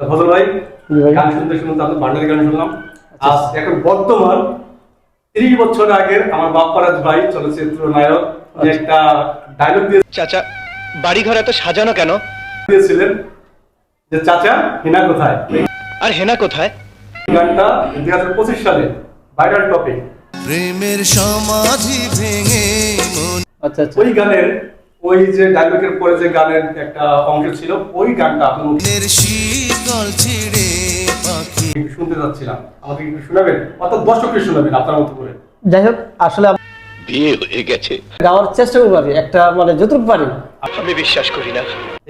তো ফজল ভাই গান শুনতে শুনতে আপনার ভান্ডারি গান শুনলাম। আজ এখন বর্তমান তিরিশ বছর আগের আমার বাপ্পারাজ ভাই চলচ্চিত্র নায়ক একটা ডায়লগ চাচা বাড়িঘর এত সাজানো কেন? দিয়েছিলেন যে চাচা হিনা কোথায়? আর হেনা কোথায়? গানটা দুই হাজার পঁচিশ সালে ভাইরাল টপিক প্রেমের সমাধি ভেঙে আচ্ছা আচ্ছা। ওই গানের ওই যে ডায়লগের পরে যে গানের একটা অংশ ছিল ওই গানটা আপনার মুখে ছিড়ে পাখি। শুনতে যাচ্ছিলাম আমাকে একটু শোনাবেন? অর্থাৎ দর্শককে শোনাবেন আপনার মতো করে। যাই হোক আসলে বিয়ে হয়ে গেছে। গাওয়ার চেষ্টা করতে পারি একটা মানে যতটুকু পারি। আমি বিশ্বাস করি না।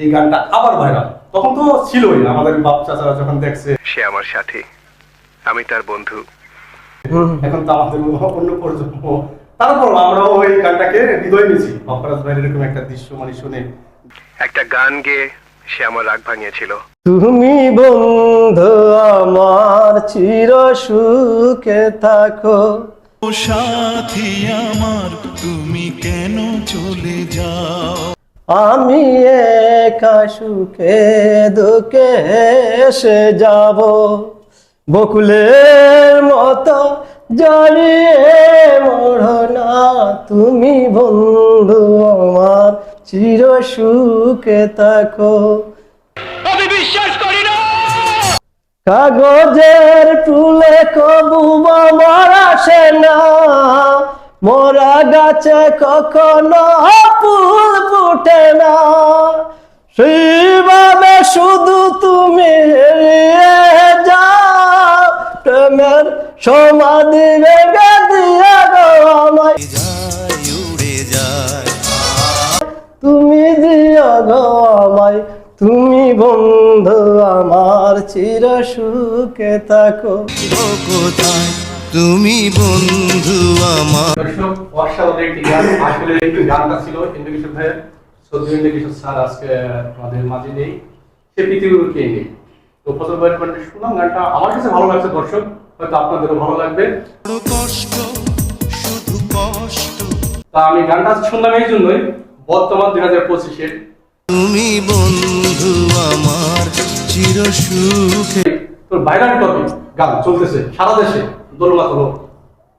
এই গানটা আবার ভাইরাল। তখন তো ছিলই। আমাদের বাপ চাচারা যখন দেখছে সে আমার সাথী। আমি তার বন্ধু। এখন তো আমাদের অন্য প্রজন্ম। তারপর আমরাও ওই গানটাকে হৃদয় নিয়েছি। বাপ্পারাজ ভাইয়ের এরকম একটা দৃশ্য মানে শুনে। একটা গান গেয়ে সে আমার রাগ ভাঙিয়েছিল। তুমি বন্ধু আমার চির সুখে থাকো। সাথী আমার তুমি কেন চলে যাও? আমি একা সুখে দুঃখে এসে যাব। বকুলের মতো জড়িয়ে মোড়না তুমি বন্ধু চির সুখে থাকো। আমি বিশ্বাস করি না। কাগজের টুলে কবু আমার আসে না। মোরা গাছে কখনো ফুল ফুটে না। সেইভাবে শুধু তুমি যাও। প্রেমের সমাধি গো আমায়? তুমি বন্ধু আমার চির সুখে থাকো। কোথায়? তুমি বন্ধু আমার। দর্শক অসাধারণ একটি গান। আসলে একটি গানটা ছিল ইন্দ্রকিশোর ভাইয়ের। সদ্য ইন্দ্রকিশোর স্যার আজকে আমাদের মাঝে নেই। সে পৃথিবীর কে নেই? তো ফজল ভাইয়ের কণ্ঠে শুনলাম গানটা। আমার কাছে ভালো লাগছে দর্শক হয়তো আপনাদেরও ভালো লাগবে। কষ্ট শুধু কষ্ট। তা আমি গানটা শুনলাম এই জন্যই। বর্তমান দুই হাজার পঁচিশে তুমি বন্ধু আমার চির সুখে তোর ভাইরাল টপিক গান চলতেছে সারা দেশে দোলমাত হলো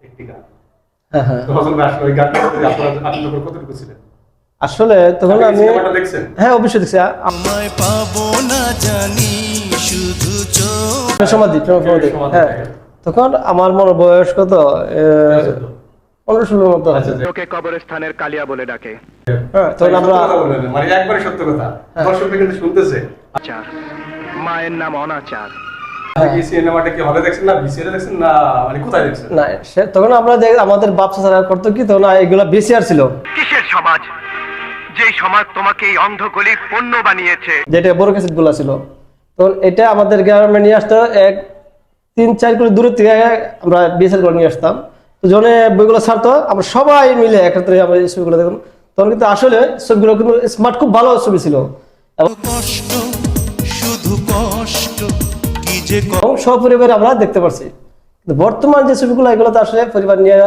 একটি গান। হ্যাঁ হ্যাঁ। তো আসলে তখন কতটুকু ছিলেন। আসলে তখন আপনি কি আমি হ্যাঁ অবশ্যই দেখছি। আমায় পাবো না জানি শুধু সমাধি সমাধি। হ্যাঁ। হ্যাঁ। তখন আমার মনে বয়স কত পনেরো ষোলোর মতো আচ্ছা আচ্ছা। কবরস্থানের কালিয়া বলে ডাকে। হ্যাঁ আমরা মানে একবারে সত্য কথা। হ্যাঁ। কিন্তু শুনতেছে। আচার মায়ের নাম অনাচার। আপনি কি সিনেমাটা কি হলে দেখছেন না বিসিআর দেখছেন না মানে কোথায় দেখছেন? না সে তখন আমরা আমাদের বাপ চাচারা করতো কি তখন এগুলা বেশি আর ছিল। কিসের সমাজ? যেই সমাজ তোমাকে এই অন্ধকলির পণ্য বানিয়েছে। যেটা বড় ক্যাসেটগুলা ছিল। তখন এটা আমাদের গ্রামে নিয়ে আসতো এক তিন চার কিলো দূরের থেকে আমরা বিএসএল করে নিয়ে আসতাম। বইগুলো ছাড়তো আমরা সবাই মিলে একত্রে আমরা ছবিগুলো তখন কিন্তু আসলে ছবিগুলো কিন্তু স্মার্ট খুব ভালো ছবি ছিল। সপরিবারে আমরা দেখতে পারছি। বর্তমান যে ছবিগুলো এগুলো তো আসলে পরিবার নিয়ে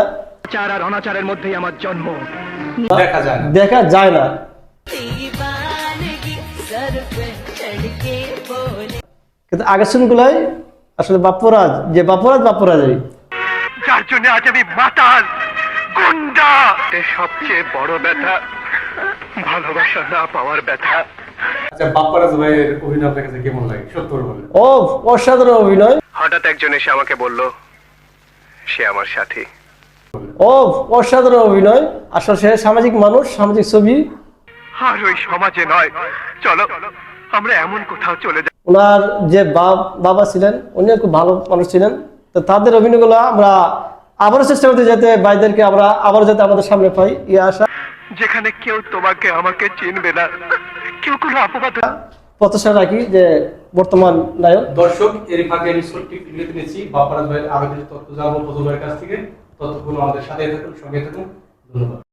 চার আর অনাচারের আমার জন্ম। দেখা যায় না। কিন্তু আগের ছবিগুলাই আসলে বাপুরাজ যে বাপুরাজ বাপুরাজই। যার জন্য আজ আমি মাতাল গুন্ডা। সবচেয়ে বড় ব্যথা ভালোবাসা না পাওয়ার ব্যথা। আচ্ছা বাপ্পারাজ ভাইয়ের অভিনয় আপনার কাছে কেমন লাগে? সত্য করে ও অসাধারণ অভিনয়। হঠাৎ একজন এসে আমাকে বলল সে আমার সাথী। ও অসাধারণ অভিনয়। আসলে সে সামাজিক মানুষ সামাজিক ছবি। আর ওই সমাজে নয়। চলো আমরা এমন কোথাও চলে যাই। ওনার যে বাপ- বাবা ছিলেন উনি খুব ভালো মানুষ ছিলেন। তো তাদের অভিনয়গুলো আমরা আবারও চেষ্টা করতে যাতে ভাইদেরকে আমরা আবারও যাতে আমাদের সামনে পাই। ইয়ে আশা। যেখানে কেউ তোমাকে আমাকে চিনবে না। কেউ কোনো অপবাদ প্রত্যাশা রাখি যে বর্তমান নায়ক দর্শক এর ফাঁকে আমি সত্যি নিয়েছি বাপারাজ ভাইয়ের আরও কিছু তথ্য জানব প্রথমের কাছ থেকে। তথ্যগুলো আমাদের সাথে থাকুন সঙ্গে থাকুন। ধন্যবাদ।